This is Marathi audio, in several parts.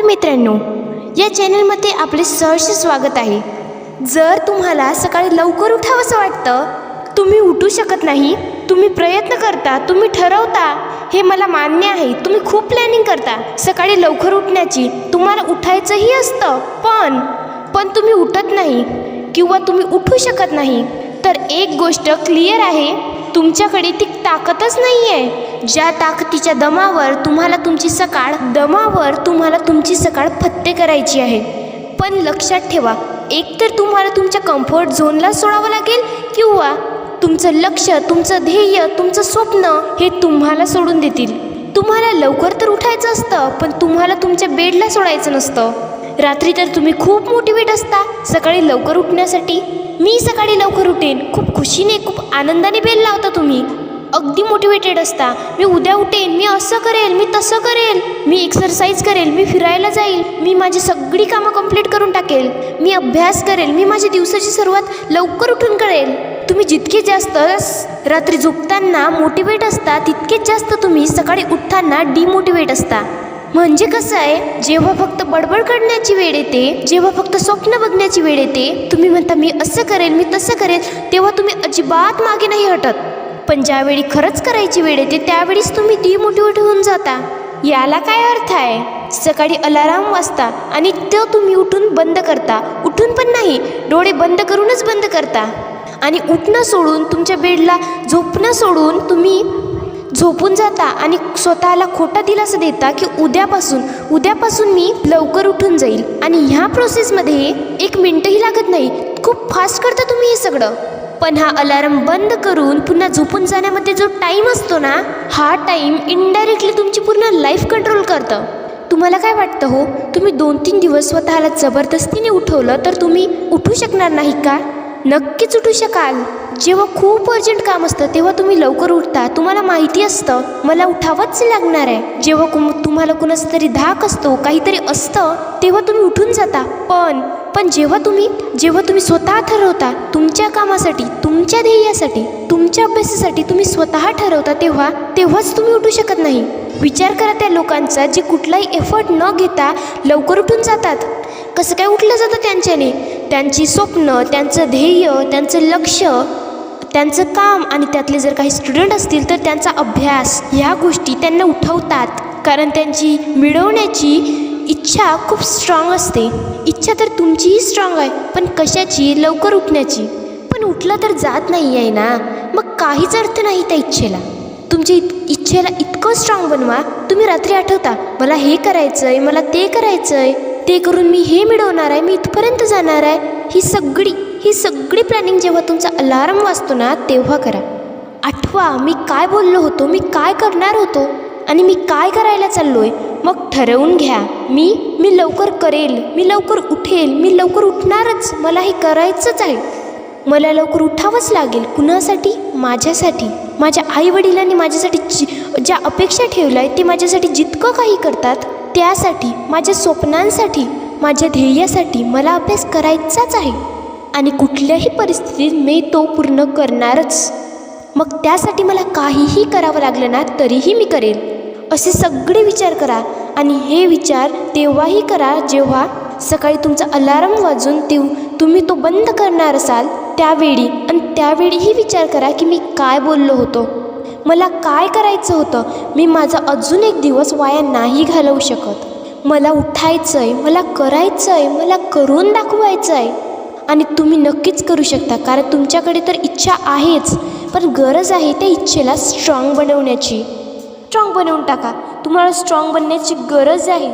नमस्कार मित्रांनो या चॅनलमध्ये आपले सहर्ष स्वागत आहे. जर तुम्हाला सकाळी लवकर उठावंसं वाटतं तुम्ही उठू शकत नाही तुम्ही प्रयत्न करता तुम्ही ठरवता हे मला मान्य आहे तुम्ही खूप प्लॅनिंग करता. सकाळी लवकर उठण्याची तुम्हाला उठायचंही असतं पण पण तुम्ही उठत नाही किंवा तुम्ही उठू शकत नाही. तर एक गोष्ट क्लिअर आहे तुमच्याकडे ती ताकदच नाही आहे ज्या ताकदीच्या दमावर तुम्हाला तुमची सकाळ दमावर तुम्हाला तुमची सकाळ फत्ते करायची आहे. पण लक्षात ठेवा एकतर तुम्हाला तुमच्या कम्फर्ट झोनला सोडावं लागेल किंवा तुमचं लक्ष तुमचं ध्येय तुमचं स्वप्न हे तुम्हाला सोडून देतील. तुम्हाला लवकर तर उठायचं असतं पण तुम्हाला तुमच्या बेडला सोडायचं नसतं. रात्री तर तुम्ही खूप मोटिवेट असता सकाळी लवकर उठण्यासाठी. मी सकाळी लवकर उठेन. खूप खुशीने खूप आनंदाने बेल लावता तुम्ही. अगदी मोटिवेटेड असता. मी उद्या उठेन मी असं करेल मी तसं करेल. मी एक्सरसाइज करेल मी फिरायला जाईल. मी माझी सगळी कामं कंप्लीट करून टाकेल. मी अभ्यास करेल मी माझ्या दिवसाची सुरुवात लवकर उठून करेल. तुम्ही जितके जास्त रात्री झोपताना मोटिवेट असता तितकेच जास्त तुम्ही सकाळी उठताना डिमोटिवेट असता. म्हणजे कसं आहे जेव्हा फक्त बडबड करण्याची वेळ येते जेव्हा फक्त स्वप्न बघण्याची वेळ येते तुम्ही म्हणता मी असं करेल मी तसं करेल तेव्हा तुम्ही अजिबात मागे नाही हटत. पण ज्यावेळी खरंच करायची वेळ येते त्यावेळीच तुम्ही डिमोटिवेट होऊन जाता. याला काय अर्थ आहे? सकाळी अलाराम वाजता आणि तो तुम्ही उठून बंद करता. उठून पण नाही डोळे बंद करूनच बंद करता. आणि उठणं सोडून तुमच्या बेडला झोपणं सोडून तुम्ही झोपून जाता आणि स्वतःला खोटा दिलासा देता की उद्यापासून उद्यापासून मी लवकर उठून जाईल. आणि ह्या प्रोसेसमध्ये एक मिनटंही लागत नाही. खूप फास्ट करता तुम्ही हे सगळं. पण हा अलार्म बंद करून पुन्हा झोपून जाण्यामध्ये जो टाईम असतो ना हा टाईम इनडायरेक्टली तुमची पूर्ण लाईफ कंट्रोल करतं. तुम्हाला काय वाटतं हो? तुम्ही दोन तीन दिवस स्वतःला जबरदस्तीने उठवलं तर तुम्ही उठू शकणार नाही का? नक्कीच उठू शकाल. जेव्हा खूप अर्जंट काम असतं तेव्हा तुम्ही लवकर उठता. तुम्हाला माहिती असतं मला उठावंच लागणार आहे. जेव्हा कुम तुम्हाला कुणाचा तरी धाक असतो काहीतरी असतं तेव्हा तुम्ही उठून जाता. पण पण जेव्हा तुम्ही जेव्हा तुम्ही स्वतः ठरवता तुमच्या कामासाठी तुमच्या ध्येयासाठी तुमच्या अभ्यासासाठी तुम्ही स्वतः ठरवता तेव्हा तेव्हाच तुम्ही उठू शकत नाही. विचार करा त्या लोकांचा जे कुठलाही एफर्ट न घेता लवकर उठून जातात. कसं काय उठलं जातं त्यांच्याने? त्यांची स्वप्न त्यांचं ध्येय त्यांचं लक्ष त्यांचं काम आणि त्यातले जर काही स्टुडंट असतील तर त्यांचा अभ्यास ह्या गोष्टी त्यांना उठवतात. कारण त्यांची मिळवण्याची इच्छा खूप स्ट्रॉंग असते. इच्छा तर तुमचीही स्ट्रॉंग आहे पण कशाची? लवकर उठण्याची. पण उठलं तर जात नाही आहे ना. मग काहीच अर्थ नाही त्या इच्छेला. तुमच्या इत इच्छेला इतकं स्ट्रॉंग बनवा. तुम्ही रात्री आठवता मला हे करायचं आहे मला ते करायचं आहे ते करून मी हे मिळवणार आहे मी इथपर्यंत जाणार आहे. ही सगळी ही सगळी प्लॅनिंग जेव्हा तुमचा अलार्म वाजतो ना तेव्हा करा. आठवा मी काय बोललो होतो मी काय करणार होतो आणि मी काय करायला चाललो आहे मग ठरवून घ्या. मी मी लवकर करेल मी लवकर उठेल मी लवकर उठणारच मला हे करायचंच आहे. मला लवकर उठावंच लागेल कुणासाठी? माझ्यासाठी. माझ्या आईवडिलांनी माझ्यासाठी जी ज्या अपेक्षा ठेवल्या आहेत ते माझ्यासाठी जितकं काही करतात त्यासाठी माझ्या स्वप्नांसाठी माझ्या ध्येयासाठी मला अभ्यास करायचाच आहे. आणि कुठल्याही परिस्थितीत मी तो पूर्ण करणारच. मग त्यासाठी मला काहीही करावं लागलं ना तरीही मी करेल असे सगळे विचार करा आणि हे विचार तेव्हाही करा जेव्हा सकाळी तुमचा अलार्म वाजून तेव तुम्ही तो बंद करणार असाल त्यावेळी. आणि त्यावेळीही विचार करा की मी काय बोललो होतो. मला काय करायचं होतं? मी माझा अजून एक दिवस वाया नाही घालवू शकत. मला उठायचं आहे मला करायचं आहे मला करून दाखवायचं आहे आणि तुम्ही नक्कीच करू शकता कारण तुमच्याकडे तर इच्छा आहेच. पण गरज आहे त्या इच्छेला स्ट्रॉंग बनवण्याची. स्ट्रॉंग बनवून टाका. तुम्हाला स्ट्रॉंग बनण्याची गरज आहे.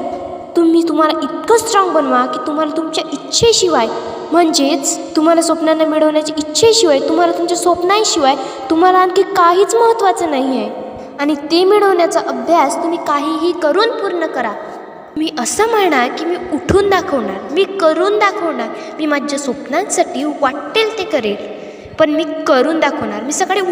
तुम्ही तुम्हाला इतकं स्ट्रॉंग बनवा की तुम्हाला तुमच्या इच्छेशिवाय म्हणजेच तुम्हाला स्वप्नांना मिळवण्याच्या इच्छेशिवाय तुम्हाला तुमच्या स्वप्नांशिवाय तुम्हाला आणखी काहीच महत्त्वाचं नाही आहे आणि ते मिळवण्याचा अभ्यास तुम्ही काहीही करून पूर्ण करा. मी असं म्हणणार की मी उठून दाखवणार मी करून दाखवणार मी माझ्या स्वप्नांसाठी वाटेल ते करेल. पण मी करून दाखवणार मी सकाळी